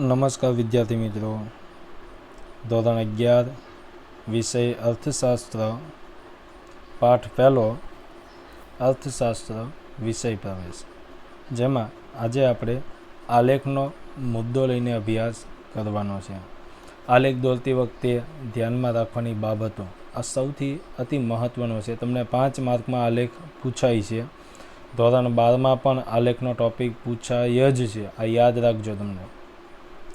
નમસ્કાર વિદ્યાર્થી મિત્રો. ધોરણ અગિયાર, વિષય અર્થશાસ્ત્ર. પાઠ પહેલો, અર્થશાસ્ત્ર વિષય પ્રવેશ. જેમાં આજે આપણે આલેખનો મુદ્દો લઈને અભ્યાસ કરવાનો છે. આલેખ દોરતી વખતે ધ્યાનમાં રાખવાની બાબતો. આ સૌથી અતિ મહત્ત્વનો છે. તમને પાંચ માર્કમાં આલેખ પૂછાય છે. ધોરણ બારમાં પણ આલેખનો ટોપિક પૂછાય જ છે. આ યાદ રાખજો તમને.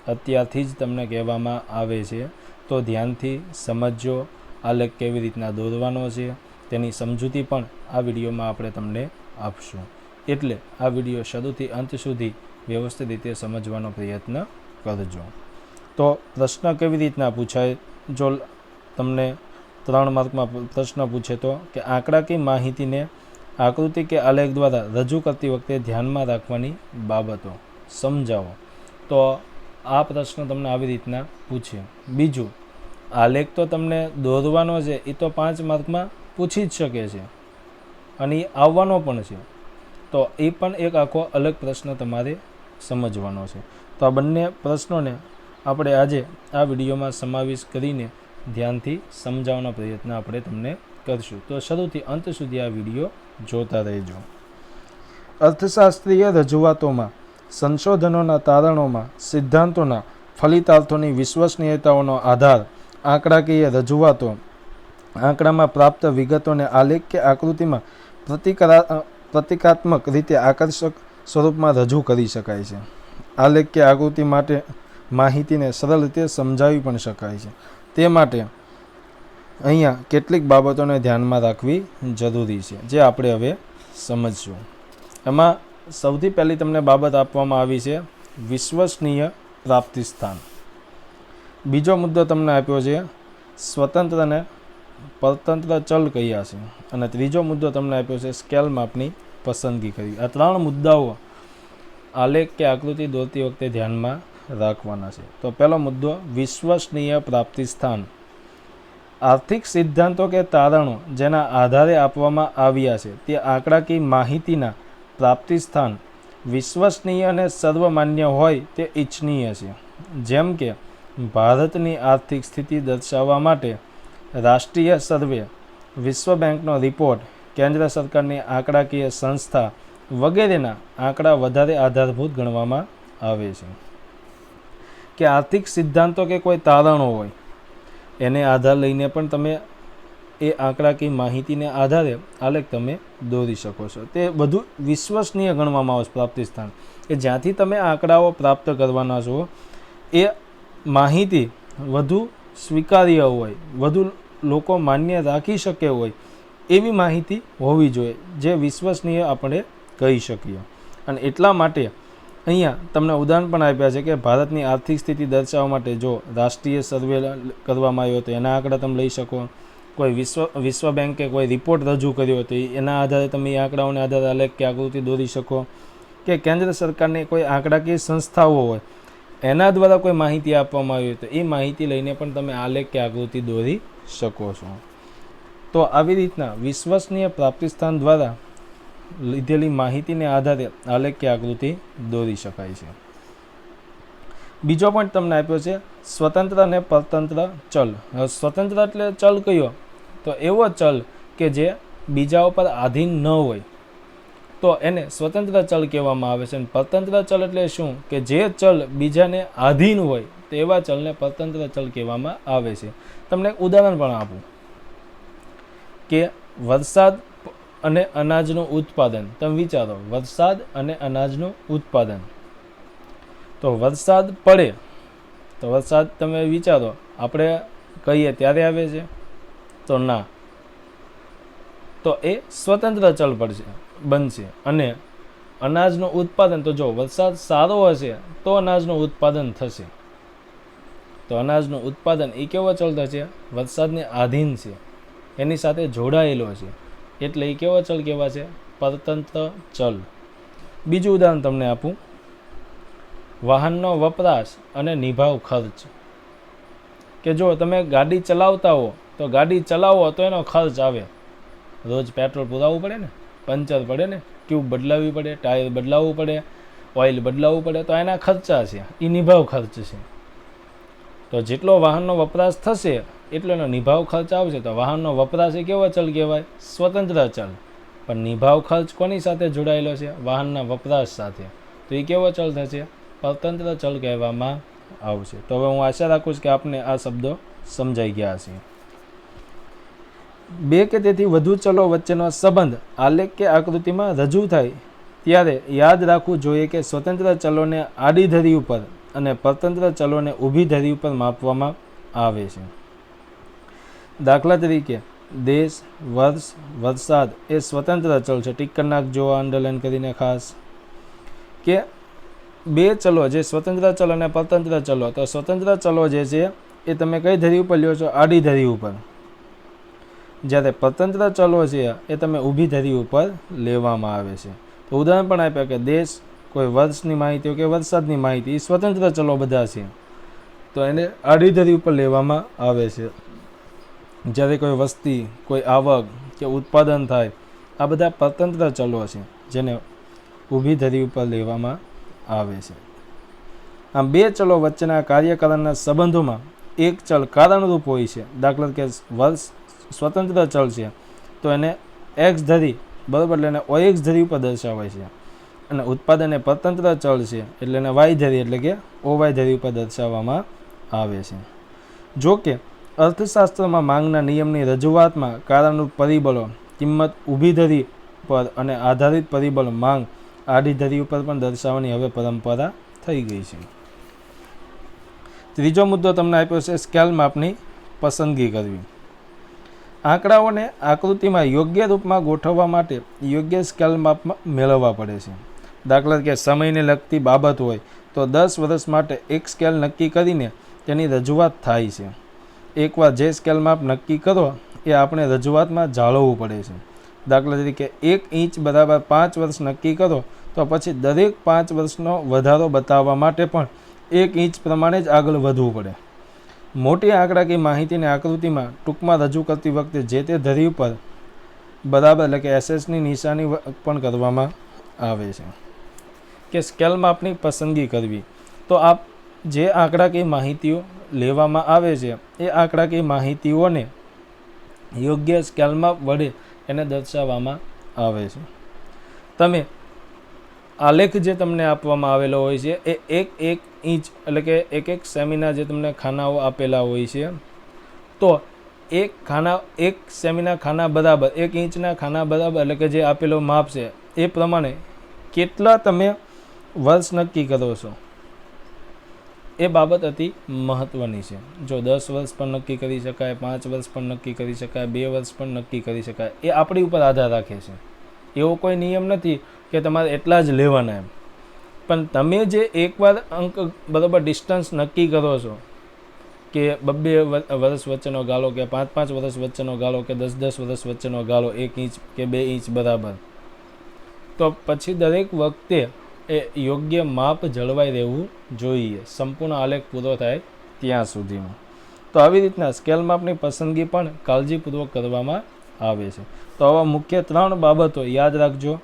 અત્યારથી જ તમને કહેવામાં આવે છે. તો ધ્યાનથી સમજજો આલેખ કેવી રીતના દોરવાનો છે, તેની સમજૂતી પણ આ વિડીયોમાં આપણે તમને આપશું. એટલે આ વીડિયો શરૂથી અંત સુધી વ્યવસ્થિત રીતે સમજવાનો પ્રયત્ન કરજો. તો પ્રશ્ન કેવી રીતના પૂછાય? જો તમને ત્રણ માર્કમાં પ્રશ્ન પૂછે તો કે આંકડાકીય માહિતીને આકૃતિ કે આલેખ દ્વારા રજૂ કરતી વખતે ધ્યાનમાં રાખવાની બાબતો સમજાવો. તો આ પ્રશ્ન તમને આવી રીતના પૂછે. બીજું આલેખ તો તમને દોરવાનો છે એ તો પાંચ માર્કમાં પૂછી જ શકે છે અને એ આવવાનો પણ છે. તો એ પણ એક આખો અલગ પ્રશ્ન તમારે સમજવાનો છે. તો આ બંને પ્રશ્નોને આપણે આજે આ વિડીયોમાં સમાવેશ કરીને ધ્યાનથી સમજાવવાનો પ્રયત્ન આપણે તમને કરશું. તો શરૂથી અંત સુધી આ વીડિયો જોતા રહેજો. અર્થશાસ્ત્રીય રજૂઆતોમાં સંશોધનોના તારણોમાં સિદ્ધાંતોના ફલિતાર્થોની વિશ્વસનીયતાઓનો આધાર, આંકડાકીય રજૂઆતો, આંકડામાં પ્રાપ્ત વિગતોને આલેખ કે આકૃતિમાં પ્રતિકરા પ્રતિકાત્મક રીતે આકર્ષક સ્વરૂપમાં રજૂ કરી શકાય છે. આલેખ કે આકૃતિ માટે માહિતીને સરળ રીતે સમજાવી પણ શકાય છે. તે માટે અહીંયા કેટલીક બાબતોને ધ્યાનમાં રાખવી જરૂરી છે, જે આપણે હવે સમજશું. એમાં સૌથી પહેલી તમને બાબત આપવામાં આવી છે, વિશ્વસનીય પ્રાપ્તિ સ્થાન. બીજો મુદ્દો તમને આપ્યો છે, સ્વતંત્રને પરતંત્ર ચલ કહ્યા છે. અને ત્રીજો મુદ્દો તમને આપ્યો છે, સ્કેલ માપની પસંદગી કરી આ ત્રણ મુદ્દાઓ આલેખ કે આકૃતિ દોરતી વખતે ધ્યાનમાં રાખવાના છે. તો પહેલો મુદ્દો, વિશ્વસનીય પ્રાપ્તિ સ્થાન. આર્થિક સિદ્ધાંતો કે તારણો જેના આધારે આપવામાં આવ્યા છે, તે આંકડાકીય માહિતીના પ્રાપ્તિ સ્થાન વિશ્વસનીય અને સર્વમાન્ય હોય તે ઇચ્છનીય છે. જેમ કે, ભારતની આર્થિક સ્થિતિ દર્શાવવા માટે રાષ્ટ્રીય સર્વે, વિશ્વ બેંકનો રિપોર્ટ, કેન્દ્ર સરકારની આંકડાકીય સંસ્થા વગેરેના આંકડા વધારે આધારભૂત ગણવામાં આવે છે. કે આર્થિક સિદ્ધાંતો કે કોઈ તારણો હોય, એને આધાર લઈને પણ તમે એ આંકડાકીય માહિતીને આધારે આલેખ તમે દોરી શકો છો. તે બધું વિશ્વસનીય ગણવામાં આવશે પ્રાપ્તિ સ્થાન. કે જ્યાંથી તમે આંકડાઓ પ્રાપ્ત કરવાના છો, એ માહિતી વધુ સ્વીકાર્ય હોય, વધુ લોકો માન્ય રાખી શકે હોય, એવી માહિતી હોવી જોઈએ, જે વિશ્વસનીય આપણે કહી શકીએ. અને એટલા માટે અહીંયા તમને ઉદાહરણ પણ આપ્યા છે કે ભારતની આર્થિક સ્થિતિ દર્શાવવા માટે જો રાષ્ટ્રીય સર્વે કરવામાં આવ્યો તો એના આંકડા તમે લઈ શકો. કોઈ વિશ્વ વિશ્વ બેંકે કોઈ રિપોર્ટ રજૂ કર્યો હતો એના આધારે તમે એ આંકડાઓને આધારે આલેખ કે આકૃતિ દોરી શકો કે કેન્દ્ર સરકારની કોઈ આંકડાકીય સંસ્થાઓ હોય એના દ્વારા કોઈ માહિતી આપવામાં આવી હોય તો એ માહિતી લઈને પણ તમે આલેખ કે આકૃતિ દોરી શકો છો. તો આવી રીતના વિશ્વસનીય પ્રાપ્તિસ્થાન દ્વારા લીધેલી માહિતીને આધારે આલેખ કે આકૃતિ દોરી શકાય છે. બીજો પણ તમને આપ્યો છે, સ્વતંત્ર અને પરતંત્ર ચલ. સ્વતંત્ર એટલે ચલ કયો? તો એવો ચલ કે જે બીજા ઉપર આધીન ન હોય. તો એને સ્વતંત્ર ચલ કહેવામાં આવે છે. અને પરતંત્ર ચલ એટલે શું? કે જે ચલ બીજાને આધીન હોય તો એવા ચલને પરતંત્ર ચલ કહેવામાં આવે છે. તમને ઉદાહરણ પણ આપું. કે વરસાદ અને અનાજનું ઉત્પાદન. તમે વિચારો, વરસાદ અને અનાજનું ઉત્પાદન. તો વરસાદ પડે. તો વરસાદ તમે વિચારો, આપણે કહીએ ત્યારે આવે છે? તો ના. તો એ સ્વતંત્ર ચલ પડશે બનશે. અને અનાજનું ઉત્પાદન, તો જો વરસાદ સારો હશે, તો અનાજનું ઉત્પાદન થશે. તો અનાજનું ઉત્પાદન એ કેવો ચલ થશે વરસાદને આધીન છે. એની સાથે જોડાયેલો છે. એટલે એ કેવો ચલ કહેવા છે? પરતંત્ર ચલ. બીજું ઉદાહરણ તમને આપું. વાહનનો વપરાશ અને નિભાવ ખર્ચ. કે જો તમે ગાડી ચલાવતા હો તો ગાડી ચલાવો, તો એનો ખર્ચ આવે. રોજ પેટ્રોલ પુરાવવું પડે ને, પંચર પડે ને, ટ્યુબ બદલાવવી પડે, ટાયર બદલાવવું પડે, ઓઇલ બદલાવવું પડે, તો એના ખર્ચા છે એ નિભાવ ખર્ચ છે. તો જેટલો વાહનનો વપરાશ થશે, એટલો એનો નિભાવ ખર્ચ આવશે. તો વાહનનો વપરાશ એ કેવો ચલ કહેવાય? સ્વતંત્ર ચલ. પણ નિભાવ ખર્ચ કોની સાથે જોડાયેલો છે? વાહનના વપરાશ સાથે. તો એ કેવો ચલ થશે? પરતંત્ર ચલ કહેવામાં આવશે. તો હવે હું આશા રાખું છું કે આપને આ શબ્દો સમજાઈ ગયા હશે. બે કે તેથી વધુ ચલો વચ્ચેનો સંબંધ, આલેખ કે આકૃતિમાં રજૂ થાય, ત્યારે યાદ રાખવું જોઈએ કે સ્વતંત્ર ચલોને આડી ધરી ઉપર અને પરતંત્ર ચલોને ઊભી ધરી ઉપર માપવામાં આવે છે. દાખલા તરીકે, દેશ, વર્ષ, વરસાદ એ સ્વતંત્ર ચલ છે. ટીક નાખજો અંડરલાઇન કરીને ખાસ કે બે ચલો જે સ્વતંત્ર ચલો અને પરતંત્ર ચલો, તો સ્વતંત્ર ચલો જે છે એ તમે કઈ ધરી ઉપર લ્યો છો? આડી ધરી ઉપર. જ્યારે પતંત્ર ચલો છે, એ તમે ઊભી ધરી ઉપર લેવામાં આવે છે. તો ઉદાહરણ પણ આપ્યા કે દેશ કોઈ વર્ષની માહિતી કે વરસાદની માહિતી સ્વતંત્ર ચલો બધા છે. તો એને આડી ધરી ઉપર લેવામાં આવે છે. જ્યારે કોઈ વસ્તી, કોઈ આવક કે ઉત્પાદન થાય, આ બધા પરતંત્ર ચલો છે, જેને ઊભી ધરી ઉપર લેવામાં આવે છે. આમ બે ચલો વચ્ચેના કાર્યકારણના સંબંધોમાં એક ચલ કારણરૂપ હોય છે. દાખલા તરીકે વર્ષ સ્વતંત્ર ચલ છે. તો એને એક્સ ધરી, બરાબર, એટલે એને ઓએક્સ ધરી ઉપર દર્શાવાય છે. અને ઉત્પાદન એ પરતંત્ર ચલ છે, એટલે એને વાય ધરી, એટલે કે ઓવાય ધરી ઉપર દર્શાવવામાં આવે છે. જો કે, અર્થશાસ્ત્રમાં માંગના નિયમની રજૂઆતમાં કારણરૂપ પરિબળો, કિંમત ઊભી ધરી પર અને આધારિત પરિબળ માંગ આડી ધરી ઉપર પણ દર્શાવવાની હવે પરંપરા થઈ ગઈ છે. ત્રીજો મુદ્દો તમને આપ્યો છે સ્કેલ માપની પસંદગી કરવી. આંકડાઓને આકૃતિમાં યોગ્ય રૂપમાં ગોઠવવા માટે યોગ્ય સ્કેલ માપમાં મેળવવા પડે છે. દાખલા તરીકે સમયને લગતી બાબત હોય તો દસ વર્ષ માટે એક સ્કેલ નક્કી કરીને તેની રજૂઆત થાય છે. એકવાર જે સ્કેલ માપ નક્કી કરો, એ આપણે રજૂઆતમાં જાળવવું પડે છે. દાખલા તરીકે એક ઇંચ બરાબર પાંચ વર્ષ નક્કી કરો, તો પછી દરેક પાંચ વર્ષનો વધારો બતાવવા માટે પણ એક ઇંચ પ્રમાણે જ આગળ વધવું પડે. મોટી આંકડાકીય માહિતીની આકૃતિમાં ટૂંકમાં રજૂ કરતી વખતે જે તે ધરી ઉપર બરાબર એટલે કે એસએસની નિશાની પણ કરવામાં આવે છે. કે સ્કેલ માપની પસંદગી કરવી. તો આપ જે આંકડાકીય માહિતીઓ લેવામાં આવે છે, એ આંકડાકીય માહિતીઓને યોગ્ય સ્કેલ માપ વડે એને દર્શાવવામાં આવે છે. તમે આલેખ જે તમને આપવામાં આવેલો હોય છે, એ એક એક ઇંચ એટલે કે એક એક સેમીના જે તમને ખાનાઓ આપેલા હોય છે, તો એક ખાના, એક સેમીના ખાના બરાબર, એક ઇંચના ખાના બરાબર એટલે કે જે આપેલો માપ છે, એ પ્રમાણે કેટલા તમે વર્ષ નક્કી કરો છો? એ બાબત અતિ મહત્ત્વની છે. જો દસ વર્ષ પણ નક્કી કરી શકાય, પાંચ વર્ષ પણ નક્કી કરી શકાય, બે વર્ષ પણ નક્કી કરી શકાય, એ આપણી ઉપર આધાર રાખે છે. એવો કોઈ નિયમ નથી કે તમારે એટલા જ લેવાના એમ. પણ તમે જે એકવાર અંક બરાબર ડિસ્ટન્સ નક્કી કરો છો કે બબ્બે વર્ષ વચ્ચેનો ગાળો કે પાંચ પાંચ વર્ષ વચ્ચેનો ગાળો કે દસ દસ વર્ષ વચ્ચેનો ગાળો એક ઇંચ કે બે ઇંચ બરાબર. તો પછી દરેક વખતે એ યોગ્ય માપ જળવાઈ રહેવું જોઈએ. સંપૂર્ણ આલેખ પૂરો થાય ત્યાં સુધીમાં. તો આવી રીતના સ્કેલ માપની પસંદગી પણ કાળજીપૂર્વક કરવામાં આવે છે. તો આવા મુખ્ય ત્રણ બાબતો યાદ રાખજો.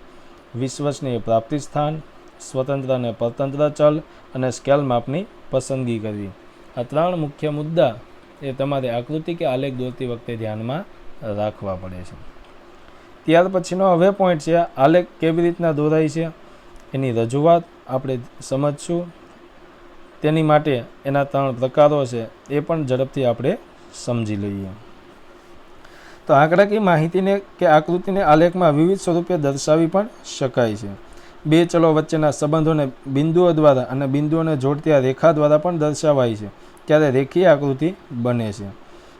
વિશ્વસનીય પ્રાપ્તિ સ્થાન, સ્વતંત્ર અને પરતંત્ર ચલ અને સ્કેલ માપની પસંદગી કરવી. આ ત્રણ મુખ્ય મુદ્દા એ તમારે આકૃતિ કે આલેખ દોરતી વખતે ધ્યાનમાં રાખવા પડે છે. ત્યાર પછીનો હવે પોઈન્ટ છે, આલેખ કેવી રીતના દોરાય છે? એની રજૂઆત આપણે સમજશું. તેની માટે એના ત્રણ પ્રકારો છે, એ પણ ઝડપથી આપણે સમજી લઈએ. તો આંકડાકીય માહિતીને કે આકૃતિને આલેખમાં વિવિધ સ્વરૂપે દર્શાવી પણ શકાય છે. બે ચલો વચ્ચેના સંબંધોને બિંદુઓ દ્વારા અને બિંદુઓને જોડતી આ રેખા દ્વારા પણ દર્શાવાય છે, ત્યારે રેખીય આકૃતિ બને છે.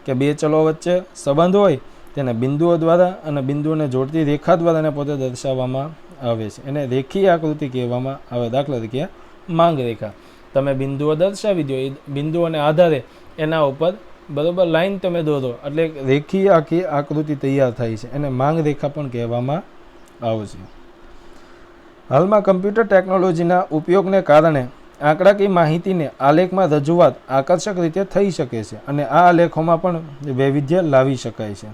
કે બે ચલો વચ્ચે સંબંધ હોય, તેને બિંદુઓ દ્વારા અને બિંદુઓને જોડતી રેખા દ્વારા એને પોતે દર્શાવવામાં આવે છે. એને રેખીય આકૃતિ કહેવામાં આવે. દાખલા તરીકે માંગ રેખા. તમે બિંદુઓ દર્શાવી દો એ બિંદુઓને આધારે એના ઉપર બરોબર, લાઈન તમે દોરો. એટલે રેખી આખી આકૃતિ તૈયાર થાય છે. એને માંગ રેખા પણ કહેવામાં આવશે હાલમાં કમ્પ્યુટર ટેકનોલોજીના ઉપયોગને કારણે આંકડાકીય માહિતીને આલેખમાં રજૂઆત આકર્ષક રીતે થઈ શકે છે અને આ આલેખોમાં પણ વૈવિધ્ય લાવી શકાય છે.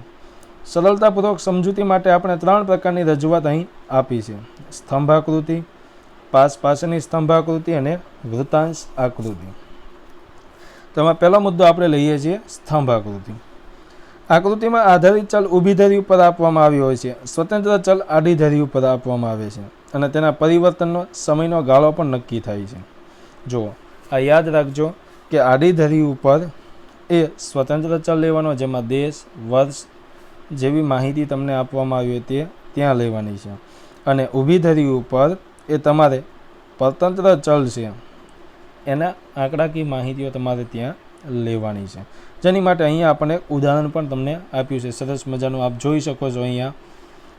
સરળતાપૂર્વક સમજૂતી માટે આપણે ત્રણ પ્રકારની રજૂઆત અહીં આપી છે. સ્તંભાકૃતિ પાસ પાસેની સ્તંભાકૃતિ અને વૃતાંશ આકૃતિ. તો એમાં પહેલો મુદ્દો આપણે લઈએ છીએ સ્તંભ આકૃતિ. આકૃતિમાં આધારિત ચલ ઊભી ધરી ઉપર આપવામાં આવ્યો હોય છે. સ્વતંત્ર ચલ આડી ધરી ઉપર આપવામાં આવે છે અને તેના પરિવર્તનનો સમયનો ગાળો પણ નક્કી થાય છે. જુઓ, આ યાદ રાખજો કે આડી ધરી ઉપર એ સ્વતંત્ર ચલ લેવાનો જેમાં દેશ, વર્ષ જેવી માહિતી તમને આપવામાં આવી હોય તે ત્યાં લેવાની છે. અને ઊભી ધરી ઉપર એ તમારે પરતંત્ર ચલ છે. એના આંકડાકીય માહિતીઓ તમારે ત્યાં લેવાની છે. જેની માટે અહીંયા આપણે ઉદાહરણ પણ તમને આપ્યું છે. સરસ મજાનું આપ જોઈ શકો છો અહીંયા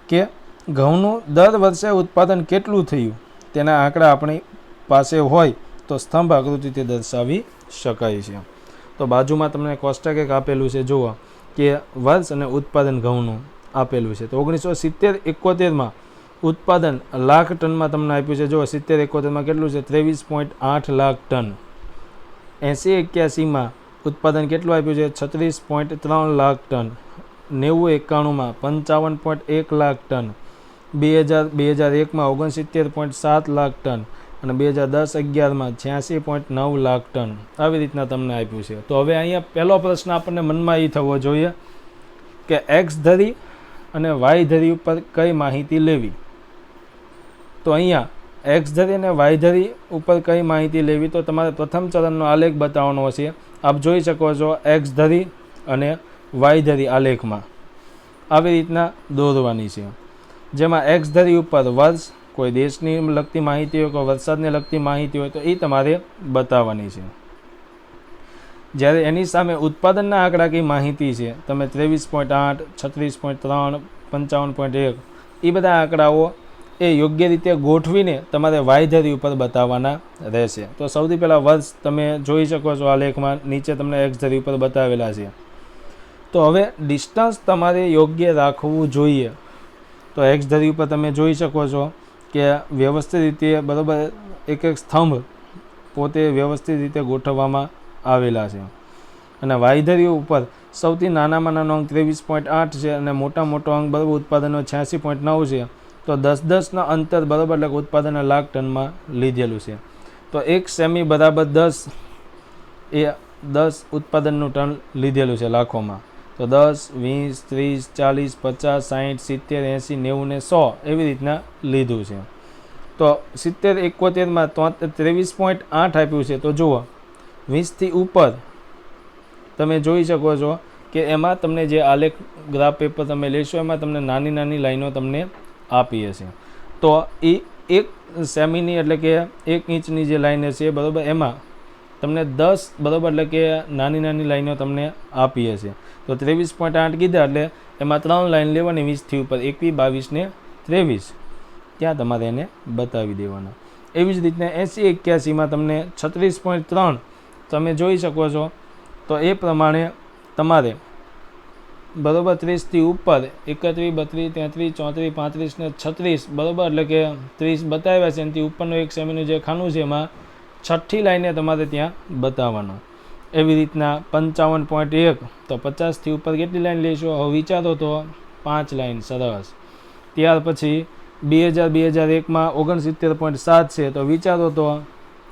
કે ઘઉંનું દર વર્ષે ઉત્પાદન કેટલું થયું? તેના આંકડા આપણી પાસે હોય તો સ્તંભ આકૃતિથી દર્શાવી શકાય છે. તો બાજુમાં તમને કોષ્ટક એક આપેલું છે. જુઓ કે વર્ષ અને ઉત્પાદન ઘઉંનું આપેલું છે. તો ઓગણીસો સિત્તેર, એકોતેરમાં ઉત્પાદન લાખ ટનમાં તમને આપ્યું છે. જો સિત્તેર એકોતેરમાં કેટલું છે? ત્રેવીસ પોઈન્ટ આઠ લાખ ટન. એંસી એક્યાસીમાં ઉત્પાદન કેટલું આપ્યું છે? છત્રીસ પોઈન્ટ ત્રણ લાખ ટન. નેવું એકાણુંમાં પંચાવન પોઈન્ટ એક લાખ ટન. બે હજાર બે હજાર એકમાં ઓગણસિત્તેર પોઈન્ટ સાત લાખ ટન અને બે હજાર દસ અગિયારમાં છ્યાસી પોઈન્ટ નવ લાખ ટન. આવી રીતના તમને આપ્યું છે. તો હવે અહીંયા પહેલો પ્રશ્ન આપણને મનમાં એ થવો જોઈએ કે એક્સ ધરી અને વાય ધરી ઉપર કઈ માહિતી લેવી? તો અહીંયા એક્સ ધરી અને વાય ધરી ઉપર કઈ માહિતી લેવી તો તમારે પ્રથમ ચરણનો આલેખ બતાવવાનો છે આપ જોઈ શકો છો એક્સ ધરી અને વાય ધરી આલેખમાં. આવી રીતના દોરવાની છે. જેમાં એક્સ ધરી ઉપર વર્ષ, કોઈ દેશની લગતી માહિતી હોય, કોઈ વરસાદને લગતી માહિતી હોય તો એ તમારે બતાવવાની છે. જ્યારે એની સામે ઉત્પાદનના આંકડાકીય માહિતી છે, તમે ત્રેવીસ પોઈન્ટ આઠ, છત્રીસ પોઈન્ટ ત્રણ, પંચાવન પોઈન્ટ એક એ બધા આંકડાઓ એ યોગ્ય રીતે ગોઠવીને તમારે વાયધરી ઉપર બતાવવાના રહેશે. તો સૌથી પહેલાં વર્ષ તમે જોઈ શકો છો આ લેખમાં, નીચે તમને એક્સ ધરી ઉપર બતાવેલા છે. તો હવે ડિસ્ટન્સ તમારે યોગ્ય રાખવું જોઈએ. તો એક્સ ધરી ઉપર તમે જોઈ શકો છો કે વ્યવસ્થિત રીતે બરાબર એક એક સ્તંભ પોતે વ્યવસ્થિત રીતે ગોઠવવામાં આવેલા છે. અને વાયધરી ઉપર સૌથી નાનામાં નાનો અંક ત્રેવીસ પોઈન્ટ આઠ છે અને મોટા મોટો અંક બરાબર ઉત્પાદનનો છ્યાસી પોઈન્ટ નવ છે. તો દસ દસના અંતર બરાબર એટલે ઉત્પાદનના ઉત્પાદન લાખ ટનમાં લીધેલું છે. તો એક સેમી બરાબર દસ એ દસ ઉત્પાદનનું ટન લીધેલું છે લાખોમાં. તો દસ, વીસ, ત્રીસ, ચાલીસ, પચાસ સાઠ સિત્તેર, એંસી, નેવું ને સો એવી રીતના લીધું છે. તો સિત્તેર, એકોતેરમાં તો ત્રેવીસ પોઈન્ટ આઠ આપ્યું છે. તો જુઓ, વીસથી ઉપર તમે જોઈ શકો છો કે એમાં તમને જે આલેખ, ગ્રાફ પેપર તમે લેશો, એમાં તમને નાની નાની લાઈનો તમને આપી છીએ. તો એ એક સેમીની એટલે કે એક ઇંચની જે લાઈન હશે બરાબર એમાં તમને દસ બરાબર એટલે કે નાની નાની લાઈનો તમને આપીએ છીએ. તો ત્રેવીસ પોઈન્ટ આઠ કીધા એટલે એમાં ત્રણ લાઈન લેવાની વીસથી ઉપર એકવીસ બાવીસ ને ત્રેવીસ. ત્યાં તમારે એને બતાવી દેવાના. એવી જ રીતના એંસી એક્યાસીમાં તમને છત્રીસ પોઈન્ટ ત્રણ તમે જોઈ શકો છો. તો એ પ્રમાણે તમારે બરોબર ત્રીસથી ઉપર, એકત્રીસ, બત્રીસ, તેત્રીસ, ચોત્રીસ, પાંત્રીસ ને છત્રીસ, બરોબર? એટલે કે ત્રીસ બતાવ્યા છે, એનાથી ઉપરનું એક સેમીનું જે ખાનું છે, એમાં છઠ્ઠી લાઈને તમારે ત્યાં બતાવવાનું. એવી રીતના પંચાવન પોઈન્ટ એક, તો પચાસથી ઉપર કેટલી લાઈન લેશો? હવે વિચારો તો, પાંચ લાઈન, સરસ. ત્યાર પછી બે હજાર બે હજાર એકમાં ઓગણસિત્તેર પોઈન્ટ સાત છે, તો વિચારો તો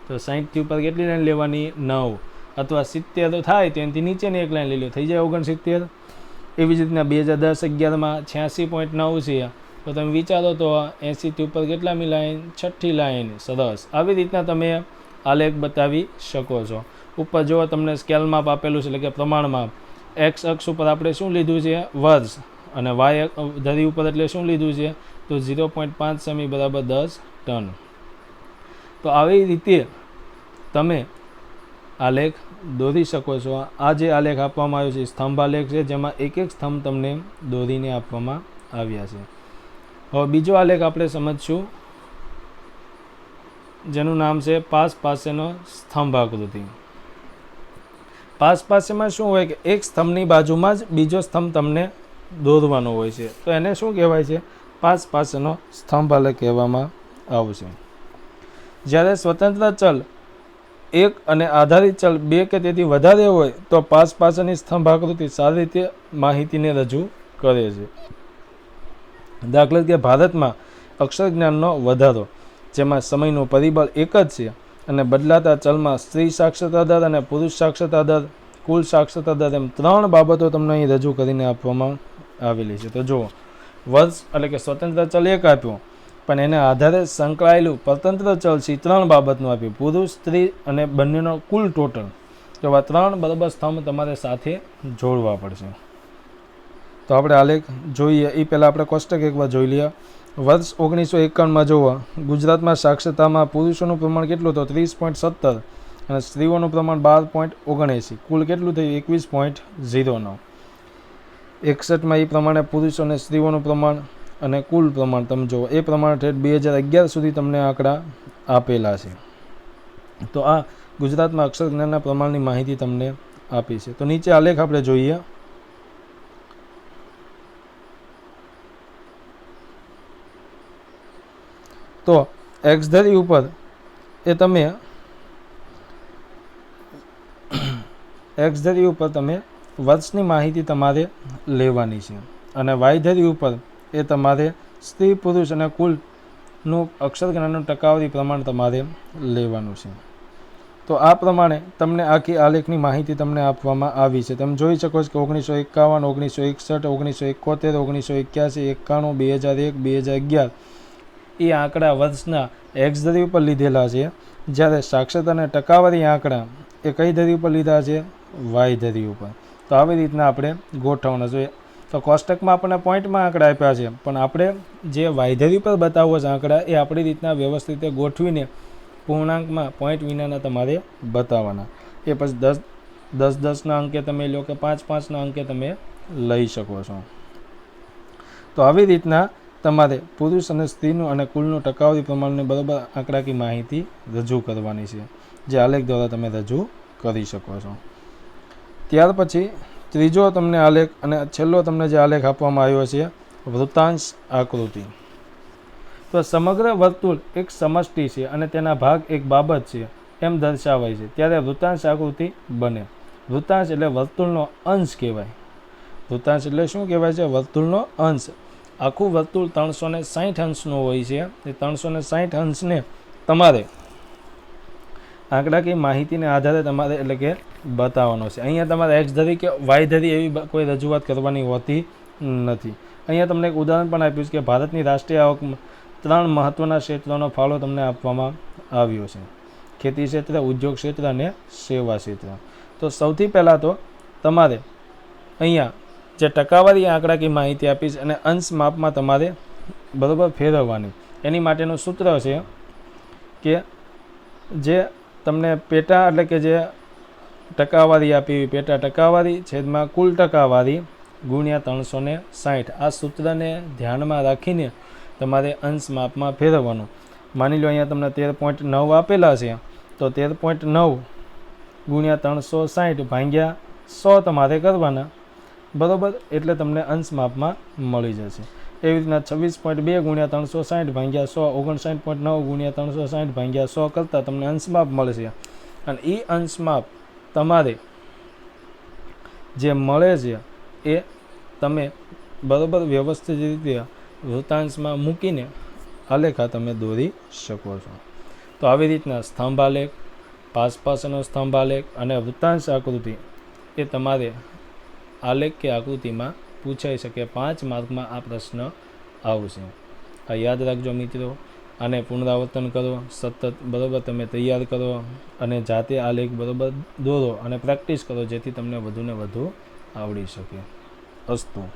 તો સાહીઠથી ઉપર કેટલી લાઈન લેવાની? નવ. અથવા સિત્તેર થાય તેનાથી નીચેની એક લાઈન લઈ લો, થઈ જાય ઓગણસિત્તેર. એવી જ રીતના બે હજાર દસ અગિયારમાં છ્યાસી પોઈન્ટ નવ છે. તો તમે વિચારો તો એંસીથી ઉપર કેટલામી લાઈન? છઠ્ઠી લાઈન. સરસ. આવી રીતના તમે આલેખ બતાવી શકો છો. ઉપર જો તમને સ્કેલ માપ આપેલું છે, એટલે કે પ્રમાણમાં એક્સ અક્ષ ઉપર આપણે શું લીધું છે? વર્ષ. અને વાય ધરી ઉપર એટલે શું લીધું છે? તો ઝીરો પોઈન્ટ પાંચ સેમી બરાબર દસ ટન. તો આવી રીતે તમે આલેખ દોરી શકો છો. આ જે આલેખ આપવામાં આવ્યો છે સ્તંભાલેખ છે, જેમાં એક એક સ્તંભ તમને દોરીને આપવામાં આવ્યા છે. હવે બીજો આલેખ આપણે સમજશું, જેનું નામ છે પાસ પાસેનો સ્તંભ આકૃતિ પાસ પાસેમાં શું હોય કે એક સ્તંભની બાજુમાં જ બીજો સ્તંભ તમને દોરવાનો હોય છે. તો એને શું કહેવાય છે? પાસ પાસેનો સ્તંભ આલેખ કહેવામાં આવશે. જ્યારે સ્વતંત્ર ચલ એક અને આધારિત ચલ બે કે તેથી વધારે હોય, તો પાસ પાછળની સ્તંભ આકૃતિ સારી રીતે માહિતીને રજૂ કરે છે. દાખલા તરીકે ભારતમાં અક્ષર જ્ઞાનનો વધારો, જેમાં સમયનું પરિબળ એક જ છે અને બદલાતા ચલમાં સ્ત્રી સાક્ષરતા દર અને પુરુષ સાક્ષરતા દર કુલ સાક્ષરતા દર એમ ત્રણ બાબતો તમને અહીં રજૂ કરીને આપવામાં આવેલી છે. તો જુઓ, વર્ષ એટલે કે સ્વતંત્ર ચલ એક આપ્યો. પણ એને આધારે સંકળાયેલું પરતંત્ર ચલસી ત્રણ બાબતનું આપ્યું. પુરુષ, સ્ત્રી અને બંનેનો કુલ ટોટલ. તો આ ત્રણ બરાબર સ્તંભ તમારે સાથે જોડવા પડશે. તો આપણે આલેખ જોઈએ. એ પહેલાં આપણે કોષ્ટક એકવાર જોઈ લઈએ. વર્ષ ઓગણીસો એકાવનમાં જોવો ગુજરાતમાં સાક્ષરતામાં પુરુષોનું પ્રમાણ કેટલું હતું ત્રીસ પોઈન્ટ સત્તર. અને સ્ત્રીઓનું પ્રમાણ બાર પોઈન્ટ ઓગણએંસી. કુલ કેટલું થયું? એકવીસ પોઈન્ટ ઝીરો નવ એકસઠમાં એ પ્રમાણે પુરુષો અને સ્ત્રીઓનું પ્રમાણ અને કુલ પ્રમાણ તમે જુઓ, એ પ્રમાણે ઠેઠ બે હજાર અગિયાર સુધી તમને આંકડા આપેલા છે. તો આ ગુજરાતમાં અક્ષર જ્ઞાનના પ્રમાણની માહિતી તમને આપી છે. તો નીચે આલેખ આપણે જોઈએ. તો એક્સધરી ઉપર એ તમે એક્સ ધરી ઉપર તમે વર્ષની માહિતી તમારે લેવાની છે અને વાય ધરી ઉપર એ તમારે સ્ત્રી, પુરુષ અને કુલનું અક્ષર જ્ઞાનનું ટકાવારી પ્રમાણ તમારે લેવાનું છે. તો આ પ્રમાણે તમને આખી આલેખની માહિતી તમને આપવામાં આવી છે. તમે જોઈ શકો છો કે ઓગણીસો એકાવન, ઓગણીસો એકસઠ, ઓગણીસો એકોતેર, ઓગણીસો એક્યાસી, એકાણું, બે હજાર એક, બે હજાર અગિયાર એ આંકડા વર્ષના એક્સ ધરી ઉપર લીધેલા છે. જ્યારે સાક્ષરતા અને ટકાવારી આંકડા એ કઈ ધરી ઉપર લીધા છે? વાય ધરી ઉપર. તો આવી રીતના આપણે ગોઠવણા જોઈએ તો કોષ્ટકમાં આપણને પોઈન્ટમાં આંકડા આપ્યા છે. પણ આપણે જે વાયધરી પર બતાવવો છે આંકડા, એ આપણી રીતના વ્યવસ્થિત ગોઠવીને પૂર્ણાંકમાં પોઈન્ટ વિનાના તમારે બતાવવાના. એ પછી દસ દસ, દસના અંકે તમે લો કે પાંચ, પાંચના અંકે તમે લઈ શકો છો. તો આવી રીતના તમારે પુરુષ અને સ્ત્રીનું અને કુલનું ટકાવારી પ્રમાણની બરાબર આંકડાકી માહિતી રજૂ કરવાની છે, જે આલેખ દ્વારા તમે રજૂ કરી શકો છો. ત્યાર પછી ત્રીજો તમને આલેખ અને છેલ્લો તમને જે આલેખ આપવામાં આવ્યો છે, વૃત્તાંશ આકૃતિ. તો સમગ્ર વર્તુળ એક સમષ્ટિ છે અને તેના ભાગ એક બાબત છે, એમ દર્શાવાય છે. ત્યારે વૃત્તાંશ આકૃતિ બને. વૃત્તાંશ એટલે વર્તુળનો અંશ કહેવાય. વૃત્તાંશ એટલે શું કહેવાય છે? વર્તુળનો અંશ. આખું વર્તુળ ત્રણસો ને સાહીઠ અંશનું હોય છે. એ ત્રણસો ને સાઠ અંશને તમારે આંકડાકીય માહિતીને આધારે તમારે એટલે કે બતાવવાનો છે. અહીંયા તમારે એક્સ ધરી કે વાય ધરી એવી કોઈ રજૂઆત કરવાની હોતી નથી. અહીંયા તમને એક ઉદાહરણ પણ આપ્યું છે કે ભારતની રાષ્ટ્રીય આવક ત્રણ મહત્ત્વના ક્ષેત્રોનો ફાળો તમને આપવામાં આવ્યો છે. ખેતી ક્ષેત્ર, ઉદ્યોગ ક્ષેત્ર અને સેવા ક્ષેત્ર. તો સૌથી પહેલાં તો તમારે અહીંયા જે ટકાવારી આંકડાકીય માહિતી આપી છે અને અંશ માપમાં તમારે બરાબર ફેરવવાની. એની માટેનું સૂત્ર છે કે જે તમને પેટા એટલે કે જે ટકાવારી આપી હોય, પેટા ટકાવારી છેદમાં કુલ ટકાવારી ગુણ્યા ત્રણસો ને સાઠ. આ સૂત્રને ધ્યાનમાં રાખીને તમારે અંશ માપમાં ફેરવવાનું. માની લો અહીંયા તમને તેર પોઈન્ટ નવ આપેલા છે તો તેર પોઈન્ટ નવ ગુણ્યા ત્રણસો સાઠ ભાંગ્યા સો તમારે કરવાના. બરાબર? એટલે તમને અંશ માપમાં મળી જશે. એવી રીતના છવ્વીસ પોઈન્ટ બે ગુણ્યા ત્રણસો સાઠ ભાગ્યા સો, ઓગણસાઠ પોઈન્ટ નવ ગુણ્યા ત્રણસો સાઠ ભાગ્યા સો કરતાં તમને અંશમાપ મળશે અને એ અંશમાપ તમારે જે મળે છે એ તમે બરાબર વ્યવસ્થિત રીતે વૃતાંશમાં મૂકીને આલેખા તમે દોરી શકો છો. તો આવી રીતના સ્તંભાલેખ, પાસપાસનો પાસ પાસનો સ્તંભ આલેખ અને વૃતાંશ આકૃતિ એ તમારે આલેખ કે આકૃતિમાં પૂછાઈ શકે પાંચ માર્કમાં આ પ્રશ્ન આવશે. આ યાદ રાખજો મિત્રો. આને પુનરાવર્તન કરો. સતત બરાબર તમે તૈયાર કરો અને જાતે આ લેખ બરાબર દોરો અને પ્રેક્ટિસ કરો જેથી તમને વધુને વધુ આવડી શકે. અસ્તુ.